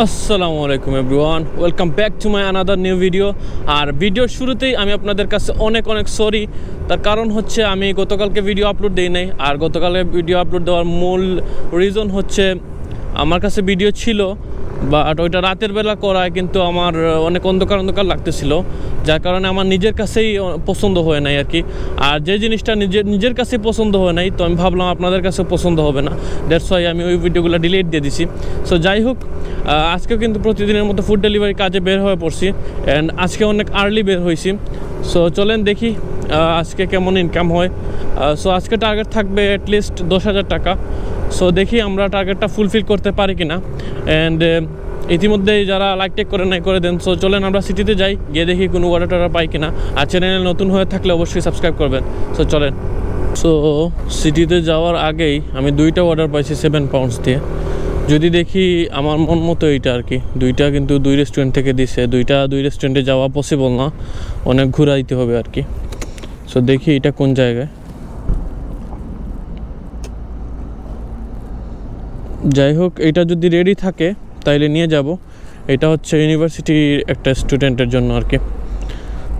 আসসালামু আলাইকুম everyone. Welcome back to my another new video. আর ভিডিওর শুরুতেই আমি আপনাদের কাছে অনেক অনেক সরি। তার কারণ হচ্ছে আমি গতকালকে ভিডিও আপলোড দিই নাই। আর গতকালের ভিডিও আপলোড দেওয়ার মূল রিজন হচ্ছে আমার কাছে ভিডিও ছিল বাট ওইটা রাতের বেলা করায় কিন্তু আমার অনেক অন্ধকার অন্ধকার লাগতেছিল। যার কারণে আমার নিজের কাছেই পছন্দ হয় নাই আর কি। আর যে জিনিসটা নিজের নিজের কাছেই পছন্দ হয় নাই, তো আমি ভাবলাম আপনাদের কাছে পছন্দ হবে না। দ্যাটস ওয়াই আমি ওই ভিডিওগুলো ডিলিট দিয়ে দিছি। সো যাই হোক আজকেও কিন্তু প্রতিদিনের মতো ফুড ডেলিভারি কাজে বের হয়ে পড়ছি। অ্যান্ড আজকে অনেক আর্লি বের হয়েছি। সো চলেন দেখি আজকে কেমন ইনকাম হয়। সো আজকে টার্গেট থাকবে অ্যাটলিস্ট দশ হাজার টাকা। সো দেখি আমরা টার্গেটটা ফুলফিল করতে পারি কি না অ্যান্ড ইতিমধ্যে যারা লাইক টেক করে নাই, করে দেন। সো চলেন আমরা সিটিতে যাই, গিয়ে দেখি কোনো অর্ডার টর্ডার পাই কিনা। আর চ্যানেলে নতুন হয়ে থাকলে অবশ্যই সাবস্ক্রাইব করবেন। সো চলেন। সো সিটিতে যাওয়ার আগেই আমি দুইটা অর্ডার পাইছি সেভেন পাউন্ডস দিয়ে। যদি দেখি আমার মন মতো এইটা আর কি। দুইটা কিন্তু দুই রেস্টুরেন্ট থেকে দিছে। দুইটা দুই রেস্টুরেন্টে যাওয়া পসিবল না। অনেক ঘুরাইতে হবে আর কি। সো দেখি এটা কোন জায়গায়। যাই হোক, এটা যদি রেডি থাকে তাইলে নিয়ে যাব। এটা হচ্ছে ইউনিভার্সিটির একটা স্টুডেন্টের জন্য আর কি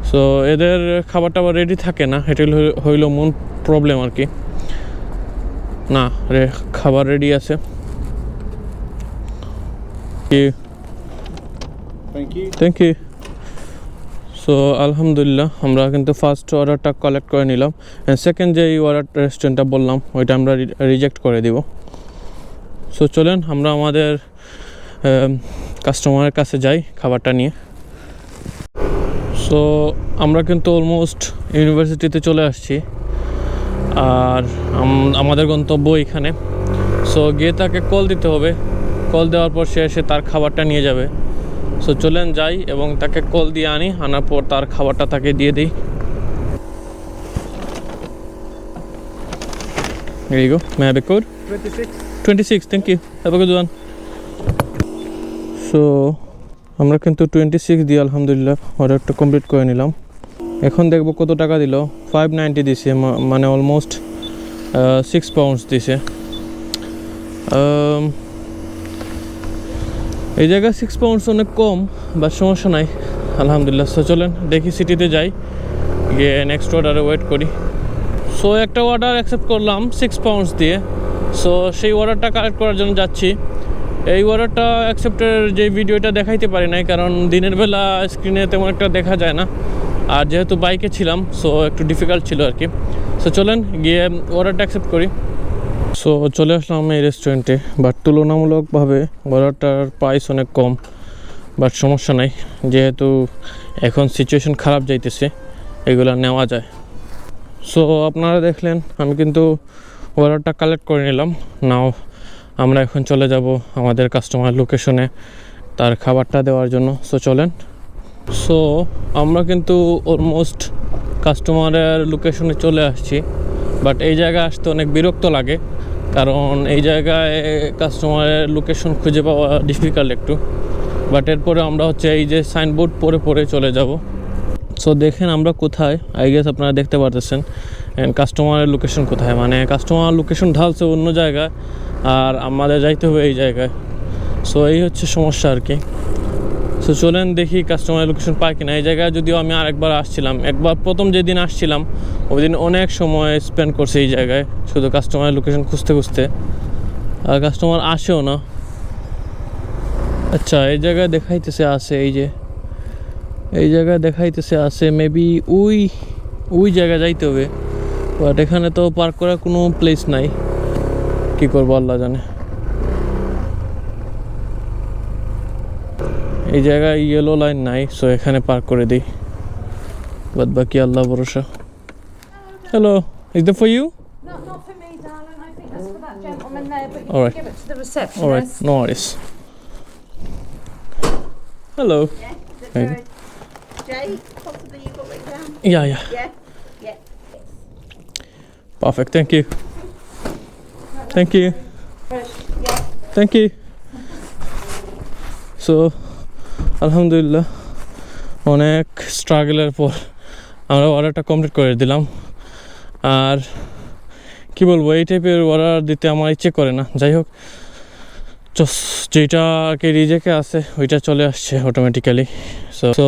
সো এদের খাবার টাবার রেডি থাকে না এটা হইল- মূল প্রবলেম আর কি না রে খাবার রেডি আছে. থ্যাংক ইউ সো আলহামদুলিল্লাহ আমরা কিন্তু ফার্স্ট অর্ডারটা কালেক্ট করে নিলাম। সেকেন্ড যে অর্ডার রেস্টুরেন্টটা বললাম ওইটা আমরা রিজেক্ট করে দিব। সো চলেন আমরা আমাদের কাস্টমারের কাছে যাই খাবারটা নিয়ে। সো আমরা কিন্তু অলমোস্ট ইউনিভার্সিটিতে চলে আসছি। আর আমাদের গন্তব্য এখানে। সো গিয়ে তাকে কল দিতে হবে। কল দেওয়ার পর সে এসে তার খাবারটা নিয়ে যাবে। সো চলেন যাই এবং তাকে কল দিয়ে আনি। আনার পর তার খাবারটা তাকে দিয়ে দিই। Here you go. May I have a code? 26. 26 thank you have good one so আমরা কিন্তু টোয়েন্টি সিক্স দিয়ে আলহামদুলিল্লাহ অর্ডারটা কমপ্লিট করে নিলাম। এখন দেখব কত টাকা দিল। ফাইভ নাইনটি দিছে মানে অলমোস্ট সিক্স পাউন্ডস দিছে। এই জায়গায় সিক্স পাউন্ডস অনেক কম বা সমস্যা নাই। আলহামদুলিল্লাহ। সো চলেন দেখি সিটিতে যাই। গিয়ে নেক্সট অর্ডারে ওয়েট করি। সো একটা অর্ডার অ্যাকসেপ্ট করলাম সিক্স পাউন্ডস দিয়ে। সো সেই অর্ডারটা কালেক্ট করার জন্য যাচ্ছি। এই অর্ডারটা অ্যাকসেপ্টের যে ভিডিওটা দেখাইতে পারি নাই, কারণ দিনের বেলা স্ক্রিনে তেমন একটা দেখা যায় না। আর যেহেতু বাইকে ছিলাম সো একটু ডিফিকাল্ট ছিল আর কি সো চলেন গিয়ে অর্ডারটা অ্যাকসেপ্ট করি। সো চলে আসলাম এই রেস্টুরেন্টে বাট তুলনামূলকভাবে অর্ডারটার প্রাইস অনেক কম বাট সমস্যা নাই। যেহেতু এখন সিচুয়েশন খারাপ যাইতেছে, এগুলো নেওয়া যায়। সো আপনারা দেখলেন, আমি কিন্তু অর্ডারটা কালেক্ট করে নিলাম। নাও আমরা এখন চলে যাব আমাদের কাস্টমার লোকেশনে তার খাবারটা দেওয়ার জন্য। সো চলেন। সো আমরা কিন্তু অলমোস্ট কাস্টমারের লোকেশনে চলে আসছি। বাট এই জায়গায় আসতে অনেক বিরক্ত লাগে। কারণ এই জায়গায় কাস্টমারের লোকেশন খুঁজে পাওয়া ডিফিকাল্ট একটু। বাট এরপরে আমরা হচ্ছে এই যে সাইনবোর্ড পরে পরে চলে যাব। সো দেখেন আমরা কোথায়। আই গেস আপনারা দেখতে পারতেছেন। অ্যান্ড কাস্টমারের লোকেশন কোথায়? মানে কাস্টমার লোকেশন ঢালছে অন্য জায়গায়, আর আমাদের যাইতে হবে এই জায়গায়। সো এই হচ্ছে সমস্যা আর কি। সো চলেন দেখি কাস্টমার লোকেশন পাই কিনা। এই জায়গায় যদিও আমি আরেকবার আসছিলাম, একবার প্রথম যেদিন আসছিলাম ওই দিন অনেক সময় স্পেন্ড করছে এই জায়গায়, শুধু কাস্টমারের লোকেশন খুঁজতে খুঁজতে। আর কাস্টমার আসেও না। আচ্ছা এই জায়গায় দেখাইতেছে আছে, এই যে। এই জায়গায় দেখাইতেছে আছে মেবি ওই ওই জায়গায় যাইতে হবে। বাট এখানে তো পার্ক করার কোনো প্লেস নাই। কি করব আল্লাহ জানে। এই জায়গায় ইয়েলো লাইন নাই সো এখানে পার্ক করে দিই। বাদ বাকি আল্লাহ ভরসা। Hello is the for you hello Jay, possibly you've got it down. Yeah, yeah. Yeah. Perfect Thank you. Thank you. Thank you. So আলহামদুলিল্লাহ অনেক স্ট্রাগলের পর আমরা অর্ডারটা কমপ্লিট করে দিলাম আর কি বলব, এই টাইপের অর্ডার দিতে আমার ইচ্ছে করে না যাই হোক যেটাকে রিজেকে আছে, ওইটা চলে আসছে অটোমেটিক্যালি সো তো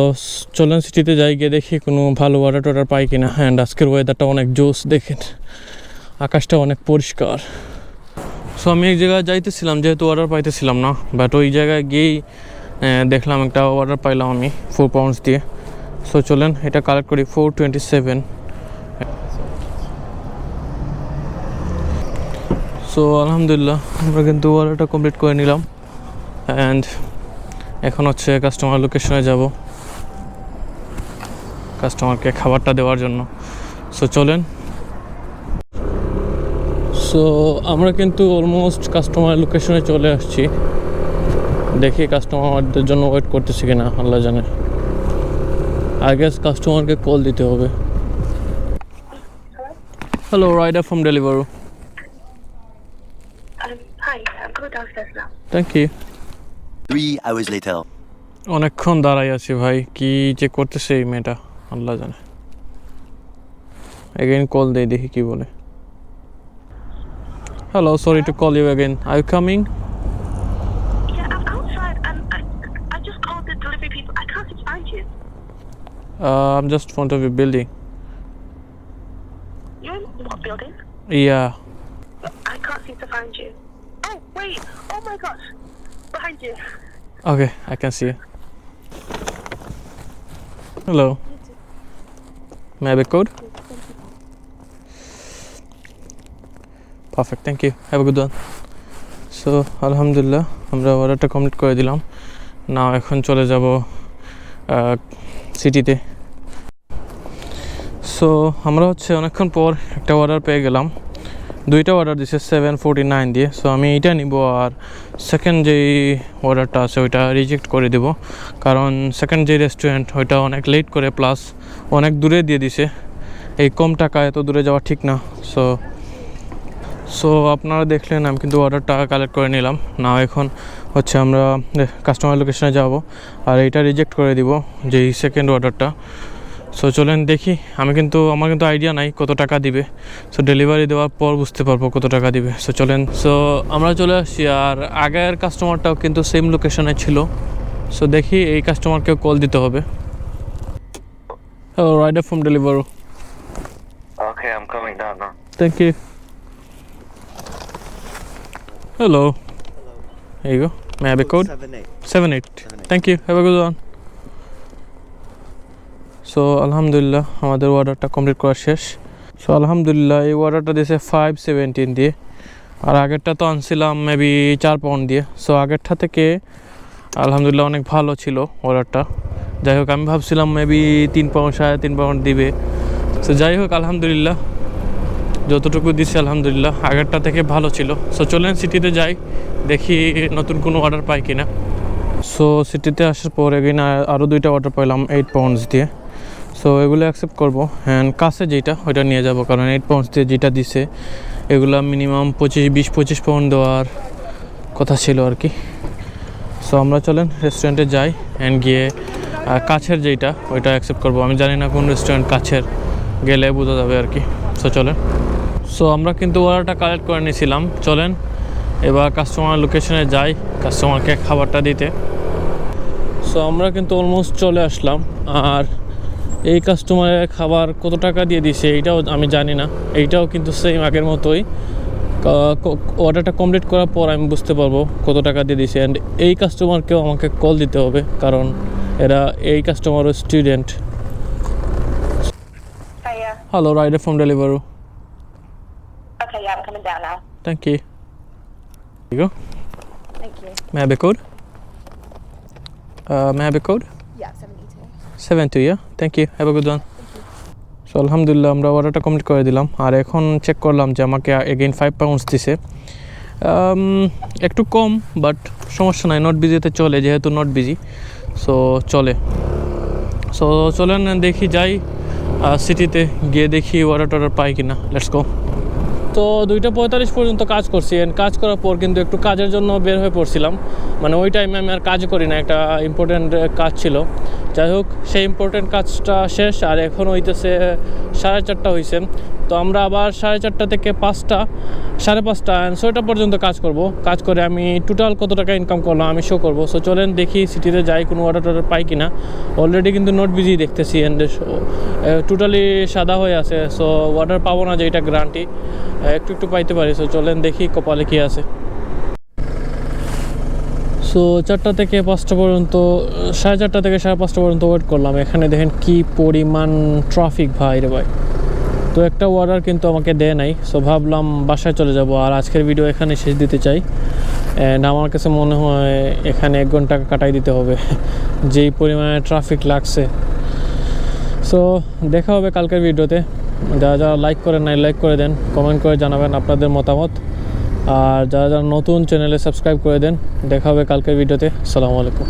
চলেন সিটিতে যাই, গিয়ে দেখি কোনো ভালো ওয়াটার টোয়াটার পাই কিনা। অ্যান্ড আজকের ওয়েদারটা অনেক জোস দেখেন। আকাশটা অনেক পরিষ্কার। সো আমি এক জায়গায় যাইতেছিলাম, যেহেতু অর্ডার পাইতেছিলাম না। বাট ওই জায়গায় গিয়েই দেখলাম একটা অর্ডার পাইলাম আমি ফোর পাউন্ডস দিয়ে। সো চলেন, এটা কালেক্ট করি ফোর টোয়েন্টি সেভেন সো আলহামদুলিল্লাহ আমরা কিন্তু অর্ডারটা কমপ্লিট করে নিলাম। অ্যান্ড এখন হচ্ছে কাস্টমার লোকেশনে যাব। কাস্টমারকে খাবারটা দেওয়ার জন্য। সো চলেন। সো আমরা কিন্তু অলমোস্ট কাস্টমার লোকেশনে চলে আসছি। দেখি কাস্টমারদের জন্য ওয়েট করতেছি কিনা, আল্লাহ জানে। আই গেস কাস্টমারকে কল দিতে হবে। Hello rider from Deliveroo hi, I'm going downstairs now. Thank you Three hours later. অনেকক্ষণ দাঁড়াই আছি ভাই কি যে করতেছে এই মেয়েটা আল্লাহ জানে এগেইন কল দেই দেখি কি বলে hello sorry to call you again I you coming Yeah, I'm outside and I, I just called the delivery people. I can't seem to find you. I am just front of you building You're in what building? Yeah I can't seem to find you. Wait. Oh my gosh. Behind you. Okay, okay I can see hello may have a code perfect thank you have a good one so আলহামদুলিল্লাহ আমরা অর্ডারটা complete করে দিলাম। না এখন চলে যাব সিটিতে সো আমরা হচ্ছে অনেকক্ষণ পর একটা অর্ডার পেয়ে গেলাম। দুইটা অর্ডার দিছে সেভেন ফোরটি নাইন দিয়ে সো আমি এইটা নিব আর সেকেন্ড যেই অর্ডারটা আছে ওইটা রিজেক্ট করে দেব। কারণ সেকেন্ড যে রেস্টুরেন্ট ওইটা অনেক লেট করে প্লাস অনেক দূরে দিয়ে দিছে। এই কম টাকা এত দূরে যাওয়া ঠিক না সো সো আপনারা দেখলেন, আমি কিন্তু অর্ডারটা কালেক্ট করে নিলাম। না এখন হচ্ছে আমরা কাস্টমার লোকেশনে যাব, আর এইটা রিজেক্ট করে দিব, যেই সেকেন্ড অর্ডারটা সো চলেন দেখি। আমি কিন্তু আমার কিন্তু আইডিয়া নাই কত টাকা দিবে। সো ডেলিভারি দেওয়ার পর বুঝতে পারব কত টাকা দিবে। সো চলেন। সো আমরা চলে আসছি। আর আগের কাস্টমারটাও কিন্তু সেম লোকেশনে ছিল। সো দেখি এই কাস্টমারকেও কল দিতে হবে। Hello rider from Deliveroo Okay, I'm coming down now. Thank you hello এই go may have a code Seven eight. Seven eight thank you have a good one so আলহামদুলিল্লাহ আমাদের অর্ডারটা কমপ্লিট করা শেষ। সো আলহামদুলিল্লাহ এই অর্ডারটা দিয়েছে ফাইভ সেভেন্টিন দিয়ে। আর আগেরটা তো আনছিলাম মেবি চার পাউন্ড দিয়ে। সো আগেরটা থেকে আলহামদুলিল্লাহ অনেক ভালো ছিল অর্ডারটা যাই হোক, আমি ভাবছিলাম মেবি তিন পাউন্ড সাড়ে তিন পাউন্ড দিবে। সো যাই হোক আলহামদুলিল্লাহ যতটুকু দিচ্ছে আলহামদুলিল্লাহ আগেরটা থেকে ভালো ছিল। সো চলেন সিটিতে যাই, দেখি নতুন কোনো অর্ডার পাই কিনা। সো সিটিতে আসার পর এগিন আরও দুইটা অর্ডার পাইলাম এইট পাউন্ডস দিয়ে। সো এগুলো অ্যাকসেপ্ট করব। অ্যান্ড কাছে যেটা ওইটা নিয়ে যাব, কারণ এইট পাউন্ডস দিয়ে যেটা দিছে, এগুলো মিনিমাম পঁচিশ, বিশ, পঁচিশ পাউন্ড দেওয়ার কথা ছিল আর কি। সো আমরা চলেন রেস্টুরেন্টে যাই অ্যান্ড গিয়ে কাছের যেটা ওইটা অ্যাকসেপ্ট করব। আমি জানি না কোন রেস্টুরেন্ট কাছের গেলে বোঝা যাবে আর কি। সো চলেন। সো আমরা কিন্তু অর্ডারটা কালেক্ট করে নিয়েছিলাম চলেন, এবার কাস্টমার লোকেশনে যাই কাস্টমারকে খাবারটা দিতে। সো আমরা কিন্তু অলমোস্ট চলে আসলাম। আর এই কাস্টমারের খাবার কত টাকা দিয়ে দিছে এইটাও আমি জানি না। এইটাও কিন্তু সেম আগের মতোই। অর্ডারটা কমপ্লিট করার পর আমি বুঝতে পারব কত টাকা দিয়ে দিছে। অ্যান্ড এই কাস্টমারকেও আমাকে কল দিতে হবে কারণ এরা এই কাস্টমারও student hello rider from Deliveroo. Thank you you go Thank you. may I have a code? Uh, may I have a code? Yeah, 72. Seven two yeah thank you have a good one so আলহামদুলিল্লাহ আমরা অর্ডারটা complete করে দিলাম। আর এখন check করলাম যে আমাকে again five pounds দিছে। Um, একটু কম বাট সমস্যা নাই। নট বিজিতে চলে যেহেতু নট বিজি সো চলে। সো চলেন দেখি যাই সিটিতে গিয়ে দেখি অর্ডার টর্ডার পাই কিনা। লেটস গো তো দুইটা পঁয়তাল্লিশ পর্যন্ত কাজ করছি কাজ করার পর কিন্তু একটু কাজের জন্য বের হয়ে পড়ছিলাম। মানে ওই টাইমে আমি আর কাজ করি না, একটা ইম্পর্টেন্ট কাজ ছিল। যাই হোক, সেই ইম্পর্টেন্ট কাজটা শেষ, আর এখন হইতেছে সাড়ে চারটা হয়েছে তো আমরা আবার সাড়ে চারটা থেকে পাঁচটা, সাড়ে পাঁচটা ছয়টা পর্যন্ত কাজ করব। কাজ করে আমি টোটাল কত টাকা ইনকাম করলাম আমি শো করব। সো চলেন দেখি সিটিতে যাই, কোনো অর্ডার টর্ডার পাই কিনা। অলরেডি কিন্তু নোট বিজি দেখতেছি অ্যান্ড টোটালি সাদা হয়ে আছে। সো অর্ডার পাবো না যে এটা গ্রান্টি একটু একটু পাইতে পারি। সো চলেন দেখি কপালে কী আছে। সো চারটা থেকে পাঁচটা পর্যন্ত, সাড়ে চারটা থেকে সাড়ে পাঁচটা পর্যন্ত ওয়েট করলাম। এখানে দেখেন কি পরিমাণ ট্রাফিক ভাই রে ভাই। তো একটা অর্ডার কিন্তু আমাকে দেয় নাই। সো ভাবলাম বাসায় চলে যাব আর আজকের ভিডিও এখানে শেষ দিতে চাই। অ্যান্ড আমার কাছে মনে হয় এখানে এক ঘণ্টা কাটাই দিতে হবে। যেই পরিমাণে ট্রাফিক লাগছে। সো দেখা হবে কালকের ভিডিওতে যারা যারা লাইক করেন নাই লাইক করে দেন। কমেন্ট করে জানাবেন আপনাদের মতামত। আর যারা যারা নতুন চ্যানেলে সাবস্ক্রাইব করে দেন, দেখা হবে কালকের ভিডিওতে সালামু আলাইকুম।